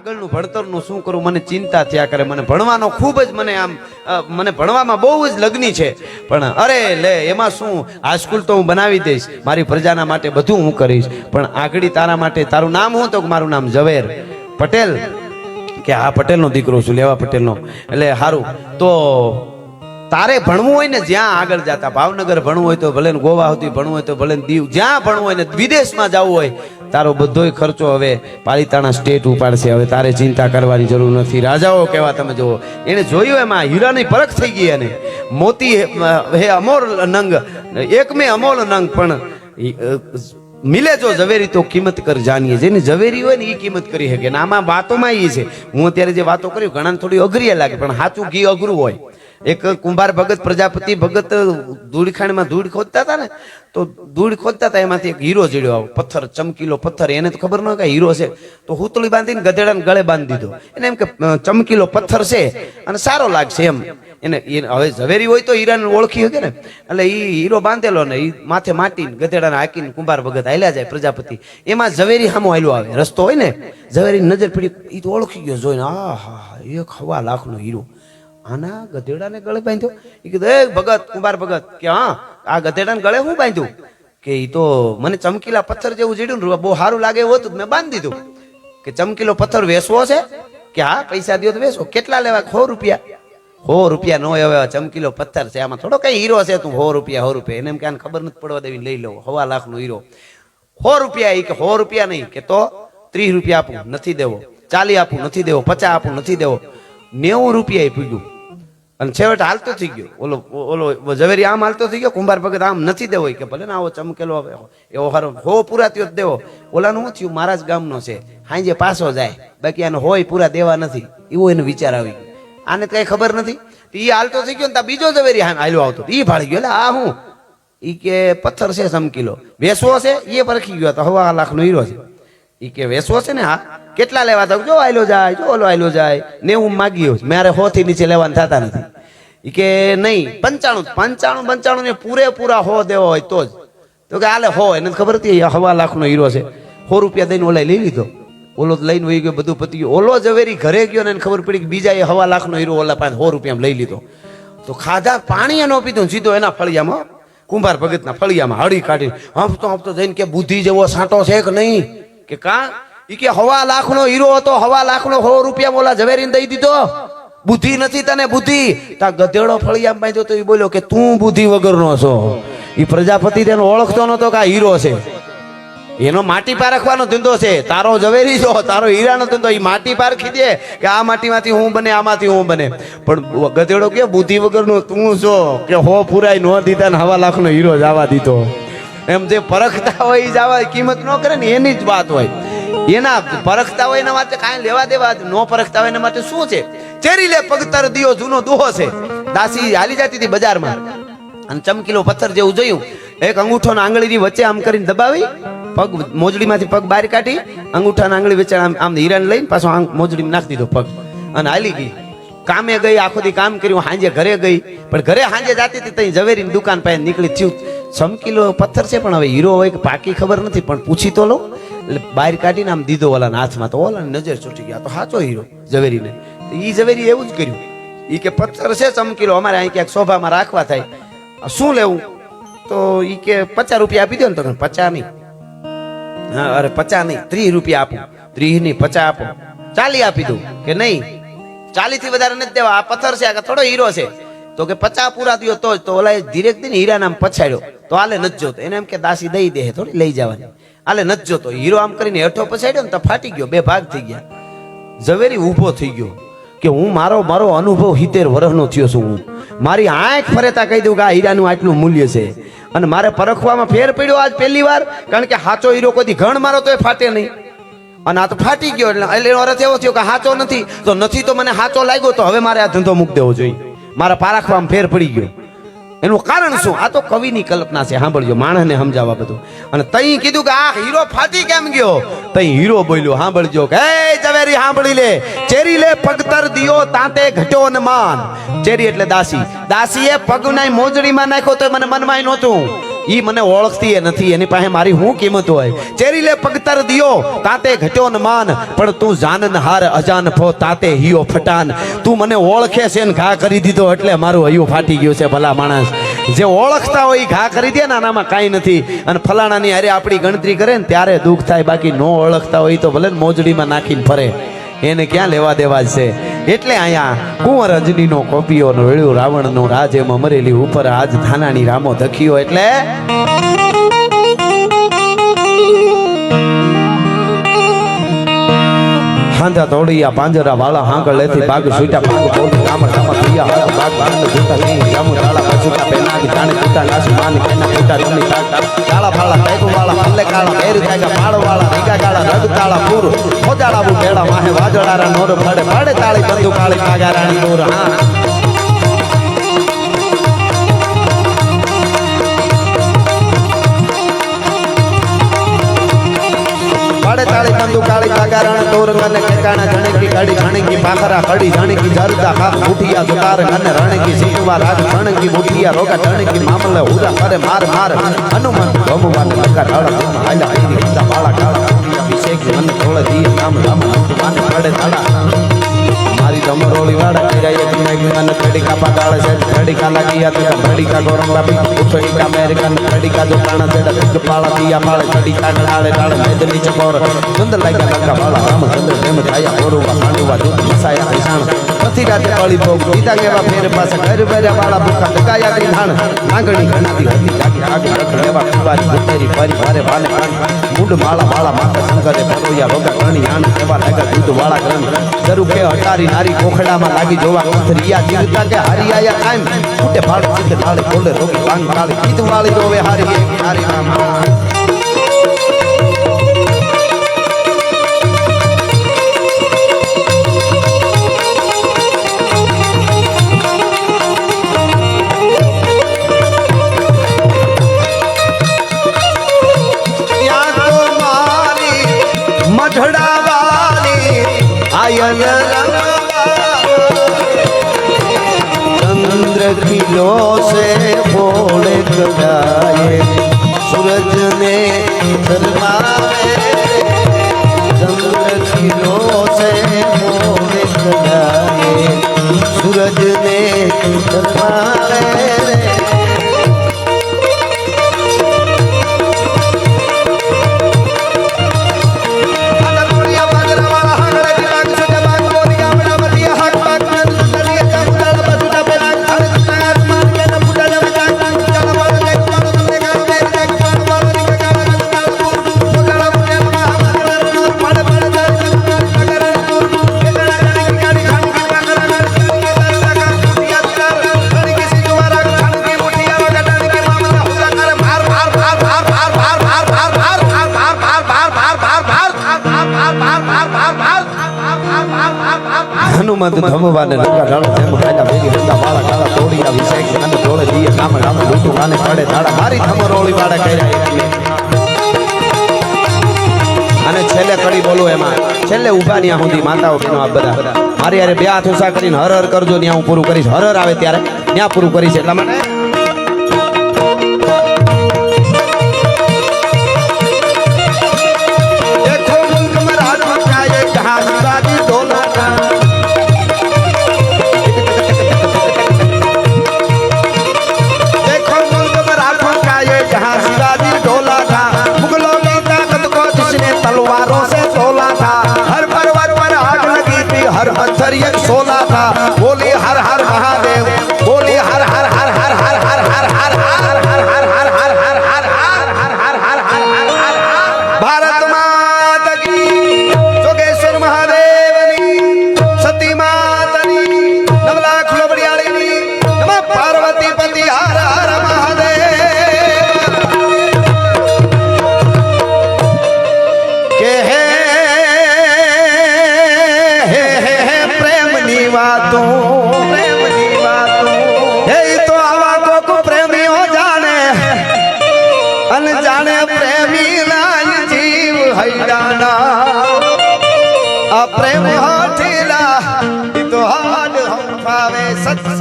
આગળનું ભણતરનું શું કરું? મને ચિંતા થયા કરે. મને ભણવાનો ખૂબ જ મને આમ મને ભણવામાં બહુ જ લગ્ની છે. પણ અરે લે, એમાં શું? આ સ્કૂલ તો હું બનાવી દઈશ. મારી પ્રજાના માટે બધું હું કરીશ. પણ આગળ તારા માટે, તારું નામ હું તો મારું નામ ઝવેર. પટેલ? કે આ પટેલનો દીકરો છું, લેવા પટેલનો. એટલે સારું તો તારે ભણવું હોય ને જ્યાં આગળ જતા, ભાવનગર ભણવું હોય તો ભલે ગોવા સુધી ભણવું હોય તો ભલે દીવ, જ્યાં ભણવું હોય ને વિદેશમાં જવું હોય તારો બધોય ખર્ચો હવે પાલિતાણા સ્ટેટ ઉપાડશે. હવે તારે ચિંતા કરવાની જરૂર નથી. રાજાઓ કેવા તમે જુઓ. એને જોયું એમાં હીરાની પરખ થઈ ગઈ અને મોતી હે- અમોલ નંગ. એક મેં અમોલ નંગ, પણ મિલે જો ઝવેરી તો કિંમત કર જાણીએ જેની ઝવેરી હોય ને એ કિંમત કરી શકે. ને આમાં વાતોમાં એ છે. હું અત્યારે જે વાતો કરી ઘણા થોડી અઘરી લાગે, પણ સાચું ઘી અઘરું હોય. એક કુંભાર ભગત પ્રજાપતિ ભગત ધૂળખાણીમાં ધૂળ ખોદતા હતા ને, તો ધૂળ ખોદતા હતા, એમાંથી એક હીરો જડ્યો આવો, પથ્થર, ચમકીલો પથ્થર, એને તો ખબર ન કે હીરો છે. તો હુતળી બાંધીને ગધેડાને ગળે બાંધી દીધો. એને એમ કે ચમકીલો પથ્થર છે અને સારો લાગશે એમ. એને હવે ઝવેરી હોય તો હીરાને ઓળખી શકે ને. એટલે એ હીરો બાંધેલો ને એ માથે માટીને ગધેડાને હાકીને કુંભાર ભગત હાલ્યા જાય પ્રજાપતિ. એમાં ઝવેરી સામો હાલ્યો આવે. રસ્તો હોય ને ઝવેરી નજર પડી એ તો ઓળખી ગયો જોઈને આ હા એક હવા લાખનો હીરો. આના ગધેડાને ગળે બાંધ્યો. એ કીધું, એ ભગત, કુંભાર ભગત. કે, હા, આ ગધેડાને ગળે હું બાંધ્યું? કે એ તો મને ચમકીલા પથ્થર જેવું જીડ્યું ને બહુ સારું લાગે એવું હતું મેં બાંધી દીધું. કે, ચમકીલો પથ્થર વેચવો છે? કે, હા, પૈસા દો તો વેચો. કેટલા લેવા? સો રૂપિયા. સો રૂપિયા નો હવે ચમકીલો પથ્થર છે. આમાં થોડો કઈ હીરો છે તું, સો રૂપિયા સો રૂપિયા. એને એમ કે, આને ખબર નથી પડવા દેવી લઈ લો હવા લાખનો હીરો. સો રૂપિયા? એ કે, સો રૂપિયા નહીં. કે, તો ત્રીસ રૂપિયા આપું, નથી દેવો. ચાલી આપું, નથી દેવો. પચાસ આપું, નથી દેવો. નેવું રૂપિયા એ પૂગ્યું. અને છેવટે હાલતો થઈ ગયો. ઓલો ઓલો ઝવેરી આમ હાલતો થઈ ગયો, કુંભાર ભગત આમ નથી દેવો. કે ભલે ને આવો ચમકેલો આવે એવો હારો, હો પૂરા જ દેવો. ઓલાનું શું થયું? મારા જ ગામનો છે. હાંજે પાછો જાય. બાકી આને હોય પૂરા દેવા નથી. એવો એનો વિચાર આવી ગયો. આને કઈ ખબર નથી. એ હાલતો થઈ ગયો ને બીજો ઝવેરી હાલ્યો આવતો. એ ભાળી ગયો. એટલે આ હું? એ કે પથ્થર છે સમકીલો વેસવો છે? એ પરખી ગયો. તો હવા લાખનો હીરો છે. ઈ કે વેસવો છે ને હા કેટલા લેવા થાય જો આયલો જાય, જો ઓલો આયલો જાય. નેવું માગ્યો. મારે હો થી નીચે લેવાના થતા નથી. કે નહીં, પંચાણું પંચાણું પંચાણું ને પૂરેપૂરા હો દેવો હોય તો જ. તો કે હાલે હો, એને ખબર હતી હવા લાખનો હીરો છે. સો રૂપિયા દઈને ઓલા લઈ લીધો. ઓલો લઈને વહી ગયો, બધું પતી ગયું. ઓલો ઝવેરી ઘરે ગયો ને એને ખબર પડી કે બીજા એ હવા લાખનો હીરો ઓલા પાસે સો રૂપિયામાં લઈ લીધો. તો ખાધા, પાણી એનો પીધું સીધો એના ફળિયામાં કુંભાર ભગતના ફળિયામાં હળી કાઢી હફતો હફતો જઈને કે બુદ્ધિ જેવો સાંટો છે કે નહીં? કે કા? ઈ કે હવા લાખનો હીરો હતો, હવા લાખનો સો રૂપિયા બોલા ઝવેરીને દઈ દીધો. બુદ્ધિ નથી તને બુદ્ધિ? તા ગધેડો ફળિયામાં બાંધ્યો તો એ બોલ્યો કે તું બુદ્ધિ વગરનો છો. એ પ્રજાપતિ તેનો ઓળખતો નતો કે આ હીરો છે. એનો માટી પારખવાનો ધંધો છે. તારો ઝવેરી છો, તારો હીરાનો ધંધો. એ માટી પારખી દે કે આ માટીમાંથી હું બને, આમાંથી હું બને. પણ ગધેડો કે બુદ્ધિ વગરનો તું છો કે હો પુરાય નો દીધા ને હવા લાખનો હીરો જવા દીધો. એમ જે પરખતા હોય એ જવા કિંમત ન કરે ને એની જ વાત હોય. એના પરખતા હોય એના માટે કાંઈ લેવા દેવા, નો પરખતા હોય એના માટે શું છે? ચેરી લે, પગતર દિયો, જૂનો દોહો છે. દાસી હાલી જતી હતી બજારમાં. અને ચમકીલો પથ્થર જેવું જોયું. એક અંગૂઠો ને આંગળીની વચ્ચે આમ કરીને દબાવી, પગ મોજડીમાંથી પગ બહાર કાઢી, અંગૂઠાના આંગળી વચ્ચે આમ આમ હીરાને લઈને પાછો મોજડીમાં નાખી દીધો પગ. અને હાલી ગઈ. કામે ગઈ, આખો દી કામ કર્યું, હાંજે ઘરે ગઈ. પણ ઘરે હાંજે જાતી હતી ત્યાં ઝવેરીની દુકાન પાસે નીકળી થયું. ચમકીલો પથ્થર છે, પણ હવે હીરો હોય કે પાકી ખબર નથી, પણ પૂછી તો લો. એટલે બહાર કાઢીને આમ દીધો ઓલાના હાથમાં તો ઓલાની નજર છૂટી ગયા તો સાચો હીરો ઝવેરીને. એ ઝવેરી એવું જ કર્યું. ઈ કે પથ્થર છે ચમકીલો, અમારે અહીં ક્યાંક શોભામાં રાખવા થાય. શું લેવું? તો ઈ કે પચાસ રૂપિયા આપી દો ને તો કે પચાસ નહીં. હા, અરે પચાસ નહીં, ત્રીસ રૂપિયા આપું. ત્રીસ નહીં, પચાસ આપો. ચાલી આપી દઉં. કે નહીં? ચાલી થી વધારે નથી દેવા. આ પથ્થર છે, આ થોડો હીરો છે. તો કે પચાસ પૂરા થયો તો જ તો ઓલા ધીરે ને હીરા નામ પછાડ્યો. તો આલે નથી જોતો. એને એમ કે દાસી દઈ દે થોડી લઈ જવાની. આલે નથી જોતો. હીરો આમ કરીને હેઠો પછાડ્યો ને તો ફાટી ગયો. બે ભાગ થઈ ગયા. ઝવેરી ઊભો થઈ ગયો કે હું મારો મારો અનુભવ હિતેર વર્ષનો થયો છું હું. મારી આંખ ફરેતા કહી દઉં કે આ હીરાનું આટલું મૂલ્ય છે. અને મારે પરખવામાં ફેર પડ્યો આજ પહેલી વાર, કારણ કે હાચો હીરો કોઈ ઘણ મારો તો એ ફાટે નહીં. અને આ તો ફાટી ગયો એટલે એટલે અર્થ એવો થયો કે હાચો નથી. તો નથી તો મને હાચો લાગ્યો તો હવે મારે આ ધંધો મૂકી દેવો જોઈએ. મારા પારખવામાં ફેર પડી ગયો. એનું કારણ શું? આ તો કવિની કલ્પના છે, સાંભળજો, માણસને સમજાવવા બધું. અને તઈ કીધું કે આ હીરો ફાટી કેમ ગયો? તઈ હીરો બોલ્યો, સાંભળજો કે, એ ઝવેરી સાંભળી લે, ચેરી લે પગતર દિયો તાતે ઘટ્યો ને માન ચેરી એટલે દાસી. દાસીએ પગના મોજડીમાં નાખ્યો તો મને મનમાં નહોતું. ઈ મને ઓળખતી એ નથી, એની પાસે મારી શું કિંમત હોય? ચેરી લે પગતર દિયો, તાતે ઘટ્યો ન માન, પણ તું જાનન હાર, અજાન ફો તાતે હિયો ફટાન. તું મને ઓળખે છે ને ઘા કરી દીધો એટલે મારું હૈયું ફાટી ગયું છે, ભલા માણસ. જે ઓળખતા હોય ઘા કરી દે આનામાં કાંઈ નથી. અને ફલાણાની હારે આપણી ગણતરી કરે ને ત્યારે દુઃખ થાય, બાકી ન ઓળખતા હોય તો ભલે મોજડીમાં નાખીને ફરે. એને ક્યાં લેવા દેવા છે? એટલે અહીંયા કુંવર અંજનીનો કોપીઓ વેળ્યું રાવણનો રાજ એમાં મરેલી ઉપર આજ થાનાની રામો ધખ્યો એટલે હાંધા તોડિયા પાંજરા વાળા હાંકળ લેતી બાગ સુટા ભાગ બોલી રામ રામ પ્રિયા હાથ બાગ બાગ ને જૂતા નહીં. જામુ ડાળા પછુટા પેના કે જાણે કુટા નાસુ માન પેના કુટા રમી કાકા કાળા ફાળા કૈકુ વાળા, પલ્લે કાળા બેર કાગા પાળ વાળા રીગા કાળા રગ કાળા પૂર. ખોજાડા બુ ભેડા માહે વાજડારા, નોર ફાડે ફાડે તાળી બંદુ કાળી કાગા રાણી પૂર હા. તોર ગને ઠેકાણા જણકી ગાડી જણકી પાખરા કડી જણકી જરદા ખાખ ઉઠિયા સુતાર ગને રણકી સિંહવા રાગ જણકી મુઠિયા, રોગા, જણકી મામલે, હુરા કરે માર માર, હનુમાન ભગવાન લકા ઢાળા હાલા આઈની હિંદા બાળા ઢાળા, અભિષેક મન થોડે દી નામ રામ માન પડે ધાડા મારી ધમરોળી વાડા કિરાય કિનાય મન ખડીકા પાતાળ છે. ખડીકા લાગી હતી ખડીકા ગોરમ બાપી ઉઠડીકા અમેરિકન ખડીકા જો કાણા છે તિક પાળા દિયા પાળે, ખડીકા ડાળે ડાળે મેદની ચકોર ચંદ લાગ્યા લંકા વાળા રામ ચંદ્ર પ્રેમ થાયા ઓરવા પાંડુવા દૂધ મસાયા નિશાણ પતિ રાતે પળી ભોગ ગીતા કેવા ફેર પાસે, ઘર બેર્યા વાળા ભૂખા ટકાયા કઈ ધાણ માંગણી ગણાતી હતી જાગી આગ રખ કુવારી ઉતરી ફરી ભારે ભાને મુંડ માળા માળા, માતા, શંકરે ભરોયા રોગા ગણી આણ કેવા લાગા દૂધ વાળા ગ્રંથ. શરૂ કે હટારી નારી કોખડામાં લાગી જોવા કથરિયા જીવતા કે હારી આયા કાયમ. ફૂટે ભાળ ચિત્ત ઢાળે, બોલે રોગી પાંગ કાળી ગીત વાળી રોવે હારી એક હારી ચંદ્ર છે ભોળે ગગાએ સૂરજ ને શરમાવે ચંદ્ર ખીલો છે ભોળે ગગાએ સૂરજ ને શરમાવે ધમવાને લંકા ઢાળે, જેમ હાલા ભેગી રંગા વાળા કાળા તોડિયા વિષેક અને જોડે દીએ નામ રામ લૂટું કાને પડે ધાડા. મારી થમરોળી વાળા કર્યા અને છેલ્લે કડી બોલું એમાં, છેલ્લે ઊભા ત્યાં સુધી માતાઓ બહેનો આ બધા. મારી યારે બે હાથ ઊંચા કરીને હર હર કરજો ત્યાં હું પૂરું કરીશ. હર હર આવે ત્યારે ત્યાં પૂરું કરીશ એટલા માટે વાતો હે તો આવા કોક પ્રેમીઓ જાણે. અને જાણે પ્રેમી જીવ હૈડાના આ પ્રેમ હાથીલા સત્સ